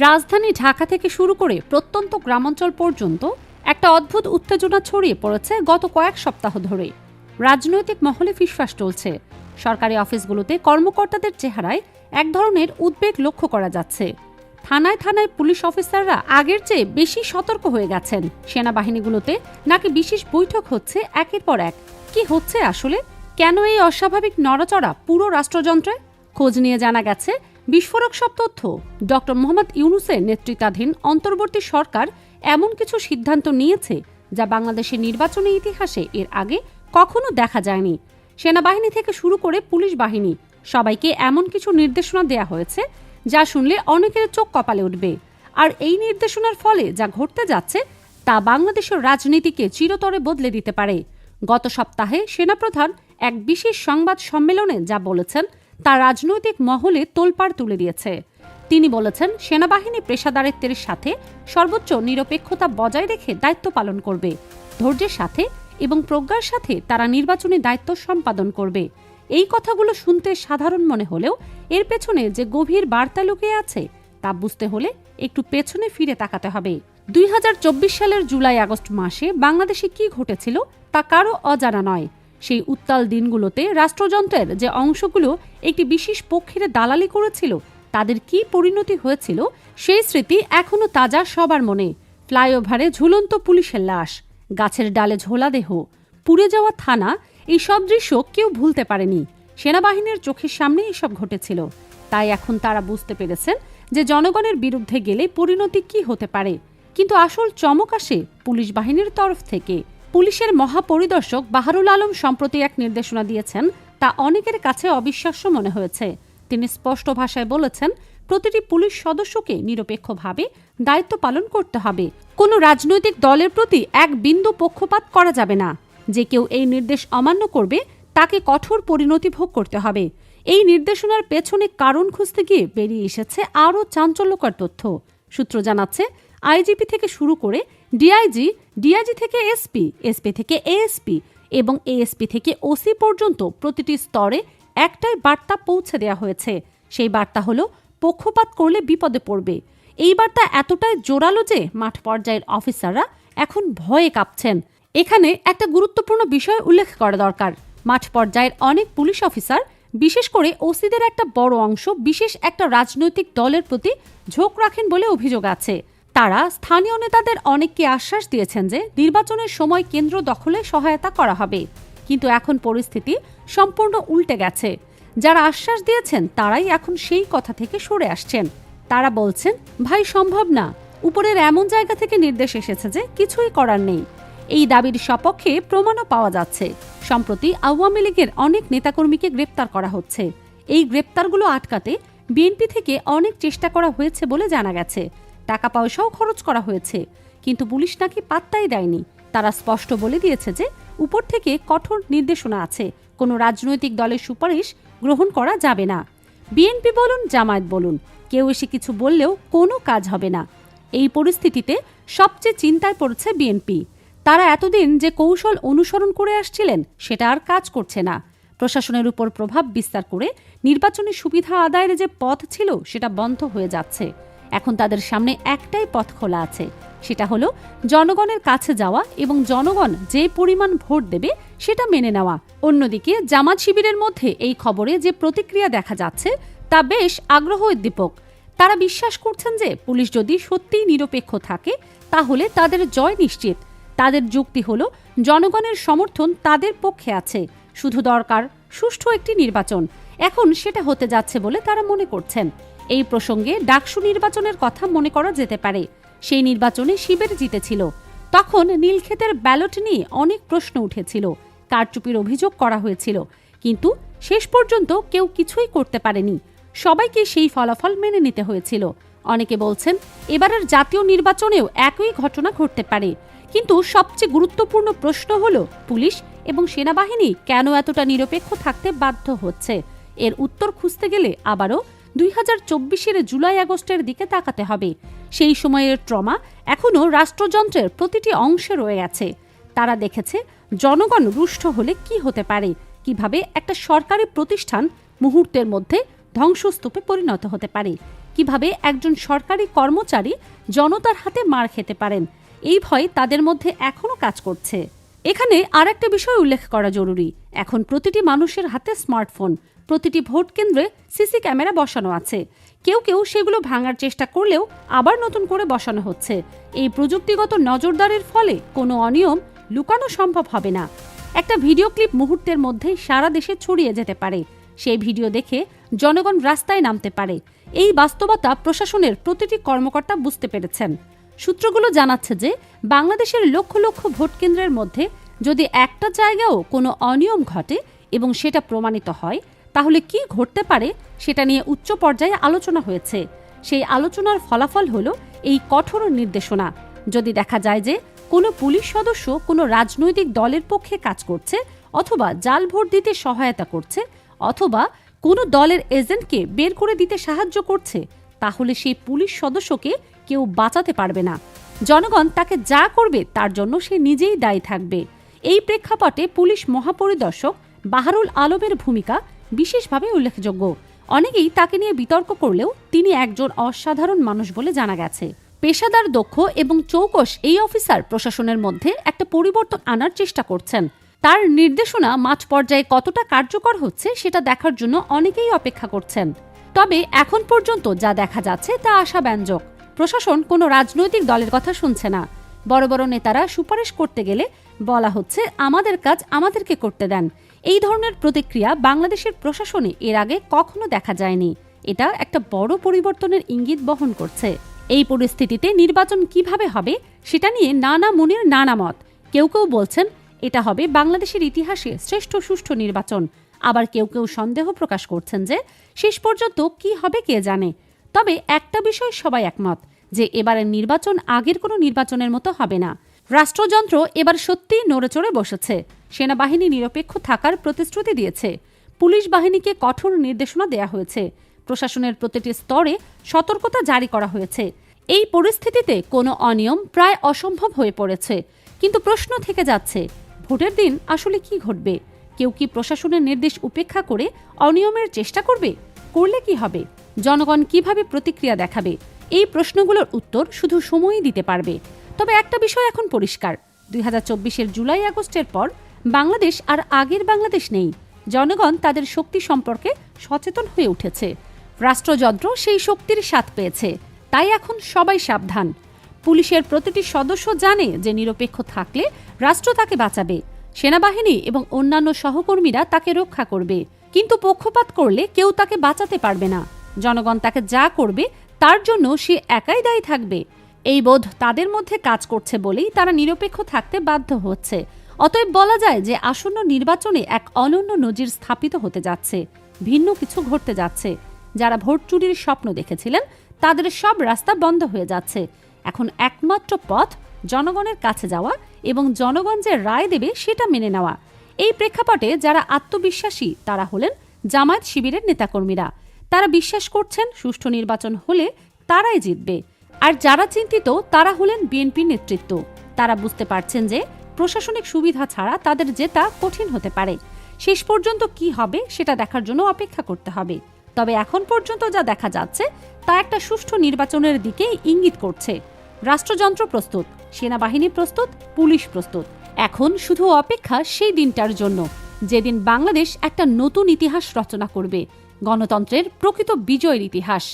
রাজধানী ঢাকা থেকে শুরু করে প্রত্যন্ত গ্রামাঞ্চল পর্যন্ত একটা অদ্ভুত উত্তেজনা ছড়িয়ে পড়েছে গত কয়েক সপ্তাহ ধরে। রাজনৈতিক মহলে ফিসফাস চলছে। সরকারি অফিসগুলোতে কর্মকর্তাদের চেহারায় এক ধরনের উদ্বেগ লক্ষ্য করা যাচ্ছে। থানায় থানায় পুলিশ অফিসাররা আগের চেয়ে বেশি সতর্ক হয়ে গেছেন। সেনাবাহিনীগুলোতে নাকি বিশেষ বৈঠক হচ্ছে একের পর এক। কি হচ্ছে আসলে? কেন এই অস্বাভাবিক নড়াচড়া পুরো রাষ্ট্রযন্ত্রে? খোঁজ নিয়ে জানা গেছে বিস্ফোরক সব তথ্য। ডক্টর মোহাম্মদ ইউনুসের নেতৃত্বাধীন অন্তর্বর্তী সরকার এমন কিছু সিদ্ধান্ত নিয়েছে যা বাংলাদেশের নির্বাচনী ইতিহাসে এর আগে কখনো দেখা যায়নি। সেনাবাহিনী থেকে শুরু করে পুলিশ বাহিনী সবাইকে এমন কিছু নির্দেশনা দেয়া হয়েছে যা শুনলে অনেকের চোখ কপালে উঠবে। আর এই নির্দেশনার ফলে যা ঘটতে যাচ্ছে তা বাংলাদেশের রাজনীতিকে চিরতরে বদলে দিতে পারে। গত সপ্তাহে সেনাপ্রধান এক বিশেষ সংবাদ সম্মেলনে যা বলেছেন তা রাজনৈতিক মহলে তোলপাড় তুলে দিয়েছে। তিনি বলেছেন, সেনাবাহিনী পেশাদারিত্বের সাথে সর্বোচ্চ নিরপেক্ষতা বজায় রেখে দায়িত্ব পালন করবে। ধৈর্যের সাথে এবং প্রজ্ঞার সাথে তারা নির্বাচনী দায়িত্ব সম্পাদন করবে। এই কথাগুলো শুনতে সাধারণ মনে হলেও এর পেছনে যে গভীর বার্তা লুকিয়ে আছে, তা বুঝতে হলে একটু পেছনে ফিরে তাকাতে হবে। দুই হাজার চব্বিশ সালের জুলাই আগস্ট মাসে বাংলাদেশে কি ঘটেছিল, তা কারও অজানা নয়। সেই উত্তাল দিনগুলোতে রাষ্ট্রযন্ত্রের যে অংশগুলো একটি বিশেষ পক্ষের দালালি করেছিল, তাদের কি পরিণতি হয়েছিল সেই স্মৃতি এখনও তাজা সবার মনে। ফ্লাইওভারে ঝুলন্ত পুলিশের লাশ, গাছের ডালে ঝোলা দেহ, পুড়ে যাওয়া থানা এই সব দৃশ্য কেউ ভুলতে পারেনি। সেনাবাহিনীর চোখের সামনে এসব ঘটেছিল। তাই এখন তারা বুঝতে পেরেছেন যে জনগণের বিরুদ্ধে গেলে পরিণতি কি হতে পারে। কিন্তু আসল চমক আসে পুলিশ বাহিনীর তরফ থেকে। পুলিশের মহাপরিদর্শক বাহারুল আলম সম্প্রতি এক নির্দেশনা দিয়েছেন, তা অনেকের কাছে অবিশ্বাস্য মনে হয়েছে। তিনি স্পষ্ট ভাষায় বলেছেন, প্রতিটি পুলিশ সদস্যকে নিরপেক্ষভাবে দায়িত্ব পালন করতে হবে। কোনো রাজনৈতিক দলের প্রতি এক বিন্দু পক্ষপাত করা যাবে না। যে কেউ এই নির্দেশ অমান্য করবে, তাকে কঠোর পরিণতি ভোগ করতে হবে। এই নির্দেশনার পেছনে কারণ খুঁজতে গিয়ে বেরিয়ে এসেছে আরও চাঞ্চল্যকর তথ্য। সূত্র জানাচ্ছে, আইজিপি থেকে শুরু করে ডিআইজি ডিআইজি থেকে এসপি এসপি থেকে এএসপি এবং এএসপি থেকে ওসি পর্যন্ত প্রতিটি স্তরে একটাই বার্তা পৌঁছে দেওয়া হয়েছে। সেই বার্তা হলো, পক্ষপাত করলে বিপদে পড়বে। এই বার্তা এতটাই জোরালো যে মাঠ পর্যায়ের অফিসাররা এখন ভয়ে কাঁপছেন। এখানে একটা গুরুত্বপূর্ণ বিষয় উল্লেখ করা দরকার। মাঠ পর্যায়ের অনেক পুলিশ অফিসার, বিশেষ করে ওসিদের একটা বড় অংশ, বিশেষ একটা রাজনৈতিক দলের প্রতি ঝোঁক রাখেন বলে অভিযোগ আছে। তারা স্থানীয় নেতাদের অনেককে আশ্বাস দিয়েছেন যে নির্বাচনের সময় কেন্দ্র দখলে সহায়তা করা হবে। কিন্তু এখন পরিস্থিতি সম্পূর্ণ উল্টে গেছে। যারা আশ্বাস দিয়েছেন, তারাই এখন সেই কথা থেকে সরে আসছেন। তারা বলছেন, ভাই, সম্ভব না। উপরের এমন জায়গা থেকে নির্দেশ এসেছে যে কিছুই করার নেই। এই দাবির সপক্ষে প্রমাণও পাওয়া যাচ্ছে। সম্প্রতি আওয়ামী লীগের অনেক নেতাকর্মীকে গ্রেপ্তার করা হচ্ছে। এই গ্রেপ্তারগুলো আটকাতে বিএনপি থেকে অনেক চেষ্টা করা হয়েছে বলে জানা গেছে। টাকা পয়সাও খরচ করা হয়েছে। কিন্তু পুলিশ নাকি পাত্তাই দেয়নি। তারা স্পষ্ট বলে দিয়েছে যে, উপর থেকে কঠোর নির্দেশনা আছে। কোনো রাজনৈতিক দলের সুপারিশ গ্রহণ করা যাবে না। বিএনপি বলুন, জামায়াত বলুন, কেউ এসে কিছু বললেও কোনো কাজ হবে না। এই পরিস্থিতিতে সবচেয়ে চিন্তায় পড়েছে বিএনপি। তারা এতদিন যে কৌশল অনুসরণ করে আসছিলেন, সেটা আর কাজ করছে না। প্রশাসনের উপর প্রভাব বিস্তার করে নির্বাচনী সুবিধা আদায়ের যে পথ ছিল, সেটা বন্ধ হয়ে যাচ্ছে। এখন তাদের সামনে একটাই পথ খোলা আছে। সেটা হলো জনগণের কাছে যাওয়া এবং জনগণ যে পরিমাণ ভোট দেবে সেটা মেনে নেওয়া। অন্যদিকে জামাত শিবিরের মধ্যে এই খবরে যে প্রতিক্রিয়া দেখা যাচ্ছে, তা বেশ আগ্রহ উদ্দীপক। তারা বিশ্বাস করছেন যে পুলিশ যদি সত্যিই নিরপেক্ষ থাকে, তাহলে তাদের জয় নিশ্চিত। তাদের যুক্তি হল, জনগণের সমর্থন তাদের পক্ষে আছে। শুধু দরকার সুষ্ঠু একটি নির্বাচন। এখন সেটা হতে যাচ্ছে বলে তারা মনে করছেন। এই প্রসঙ্গে ডাকসু নির্বাচনের কথা মনে করা যেতে পারে। সেই নির্বাচনে শিবের জিতেছিল। তখন নীলক্ষেতের ব্যালট নিয়ে অনেক প্রশ্ন উঠেছিল। কারচুপির অভিযোগ করা হয়েছিল। কিন্তু শেষ পর্যন্ত কেউ কিছুই করতে পারেনি। সবাইকে সেই ফলাফল মেনে নিতে হয়েছিল। অনেকে বলছেন এবারের জাতীয় নির্বাচনেও একই ঘটনা ঘটতে পারে। কিন্তু সবচেয়ে গুরুত্বপূর্ণ প্রশ্ন হলো, পুলিশ এবং সেনাবাহিনী কেন এতটা নিরপেক্ষ থাকতে বাধ্য হচ্ছে? এর উত্তর খুঁজতে গেলে আবারও দুই হাজার চব্বিশের জুলাই আগস্টের দিকে তাকাতে হবে। সেই সময়ের ট্রমা এখনও রাষ্ট্রযন্ত্রের প্রতিটি অংশে রয়ে গেছে। তারা দেখেছে, জনগণ রুষ্ট হলে কি হতে পারে? কীভাবে একটা সরকারি প্রতিষ্ঠান মুহূর্তের মধ্যে ধ্বংসস্তূপে পরিণত হতে পারে? কীভাবে একজন সরকারি কর্মচারী জনতার হাতে মার খেতে পারেন? এই ভয় তাদের মধ্যে এখনও কাজ করছে। এখানে আর একটা বিষয় উল্লেখ করা জরুরি। এখন প্রতিটি মানুষের হাতে স্মার্টফোন। প্রতিটি ভোট কেন্দ্রে সিসি ক্যামেরা বসানো আছে। কেউ কেউ সেগুলো ভাঙার চেষ্টা করলেও আবার নতুন করে বসানো হচ্ছে। এই প্রযুক্তিগত নজরদারির ফলে কোনো অনিয়ম লুকানো সম্ভব হবে না। একটা ভিডিও ক্লিপ মুহূর্তের মধ্যেই সারা দেশে ছড়িয়ে যেতে পারে। সেই ভিডিও দেখে জনগণ রাস্তায় নামতে পারে। এই বাস্তবতা প্রশাসনের প্রতিটি কর্মকর্তা বুঝতে পেরেছেন। সূত্রগুলো জানাচ্ছে যে, বাংলাদেশের লক্ষ লক্ষ ভোট কেন্দ্রের মধ্যে যদি একটা জায়গাও কোনো অনিয়ম ঘটে এবং সেটা প্রমাণিত হয় তাহলে কি ঘটতে পারে? সেটা নিয়ে উচ্চ পর্যায়ে আলোচনা হয়েছে। সেই আলোচনার ফলাফল হলো এই কঠোর নির্দেশনা। যদি দেখা যায় যে কোনো পুলিশ সদস্য কোনো রাজনৈতিক দলের পক্ষে কাজ করছে অথবা জাল ভোট দিতে সহায়তা করছে অথবা কোনো দলের এজেন্টকে বের করে দিতে সাহায্য করছে, তাহলে সেই পুলিশ সদস্যকে কেউ বাঁচাতে পারবে না। জনগণ তাকে যা করবে তার জন্য সে নিজেই দায়ী থাকবে। এই প্রেক্ষাপটে পুলিশ মহাপরিদর্শক বাহারুল আলমের ভূমিকা বিশেষভাবে উল্লেখযোগ্য। অনেকেই তাকে নিয়ে বিতর্ক করলেও তিনি একজন অসাধারণ মানুষ বলে জানা গেছে। পেশাদার দক্ষ এবং চৌকস এই অফিসার প্রশাসনের মধ্যে একটা পরিবর্তন আনার চেষ্টা করছেন। তার নির্দেশনা মাঠ পর্যায়ে কতটা কার্যকর হচ্ছে সেটা দেখার জন্য অনেকেই অপেক্ষা করছেন। তবে এখন পর্যন্ত যা দেখা যাচ্ছে তা আশাব্যঞ্জক। প্রশাসন কোনো রাজনৈতিক দলের কথা শুনছে না। বড় বড় নেতারা সুপারিশ করতে গেলে বলা হচ্ছে, আমাদের কাজ আমাদেরকে করতে দেন। এই ধরনের প্রতিক্রিয়া বাংলাদেশের প্রশাসনে এর আগে কখনো দেখা যায়নি। এটা একটা বড় পরিবর্তনের ইঙ্গিত বহন করছে। এই পরিস্থিতিতে নির্বাচন কীভাবে হবে সেটা নিয়ে নানা মনের নানা মত। কেউ কেউ বলছেন, এটা হবে বাংলাদেশের ইতিহাসে শ্রেষ্ঠ সুষ্ঠু নির্বাচন। আবার কেউ কেউ সন্দেহ প্রকাশ করছেন যে, শেষ পর্যন্ত কি হবে কে জানে? তবে একটা বিষয় সবাই একমত যে এবারের নির্বাচন আগের কোনো নির্বাচনের মতো হবে না। রাষ্ট্রযন্ত্র এবার সত্যিই নড়েচড়ে বসেছে। সেনাবাহিনী নিরপেক্ষ থাকার প্রতিশ্রুতি দিয়েছে। পুলিশ বাহিনীকে কঠোর নির্দেশনা দেয়া হয়েছে। প্রশাসনের প্রতিটি স্তরে সতর্কতা জারি করা হয়েছে। এই পরিস্থিতিতে কোনো অনিয়ম প্রায় অসম্ভব হয়ে পড়েছে। কিন্তু প্রশ্ন থেকে যাচ্ছে, ভোটের দিন আসলে কি ঘটবে? কেউ কি প্রশাসনের নির্দেশ উপেক্ষা করে অনিয়মের চেষ্টা করবে? করলে কি হবে? জনগণ কীভাবে প্রতিক্রিয়া দেখাবে? এই প্রশ্নগুলোর উত্তর শুধু সময়ই দিতে পারবে। তবে একটা বিষয় এখন পরিষ্কার। দুই হাজার চব্বিশের জুলাই আগস্টের পর বাংলাদেশ আর আগের বাংলাদেশ নেই। জনগণ তাদের শক্তি সম্পর্কে সচেতন হয়ে উঠেছে। রাষ্ট্রযন্ত্র সেই শক্তির স্বাদ পেয়েছে। তাই এখন সবাই সাবধান। পুলিশের প্রতিটি সদস্য জানে যে নিরপেক্ষ থাকলে রাষ্ট্র তাকে বাঁচাবে। সেনাবাহিনী এবং অন্যান্য সহকর্মীরা তাকে রক্ষা করবে। কিন্তু পক্ষপাত করলে কেউ তাকে বাঁচাতে পারবে না। জনগণ তাকে যা করবে তার জন্য সে একাই দায়ী থাকবে। এই বোধ তাদের মধ্যে কাজ করছে বলেই তারা নিরপেক্ষ থাকতে বাধ্য হচ্ছে। অতএব বলা যায় যে আসন্ন নির্বাচনে এক অনন্য নজির স্থাপিত হতে যাচ্ছে। ভিন্ন কিছু ঘটতে যাচ্ছে। যারা ভোট চুরির স্বপ্ন দেখেছিলেন, তাদের সব রাস্তা বন্ধ হয়ে যাচ্ছে। এখন একমাত্র পথ জনগণের কাছে যাওয়া এবং জনগণ যে রায় দেবে সেটা মেনে নেওয়া। এই প্রেক্ষাপটে যারা আত্মবিশ্বাসী, তারা হলেন জামায়াত শিবিরের নেতাকর্মীরা। তারা বিশ্বাস করছেন সুষ্ঠু নির্বাচন হলে তারাই জিতবে। আর যারা চিন্তিত, তারা হলেন বিএনপির নেতৃত্ব। তারা বুঝতে পারছেন যে প্রশাসনিক সুবিধা ছাড়া তাদের জেতা কঠিন হতে পারে। শেষ পর্যন্ত কি হবে সেটা দেখার জন্য অপেক্ষা করতে হবে। তবে এখন পর্যন্ত যা দেখা যাচ্ছে, তা একটা সুষ্ঠু নির্বাচনের দিকেই ইঙ্গিত করছে। রাষ্ট্রযন্ত্র প্রস্তুত, সেনাবাহিনী প্রস্তুত, পুলিশ প্রস্তুত। এখন শুধু অপেক্ষা সেই দিনটার জন্য, যেদিন বাংলাদেশ একটা নতুন ইতিহাস রচনা করবে। গণতন্ত্রের প্রকৃত বিজয়ের ইতিহাস।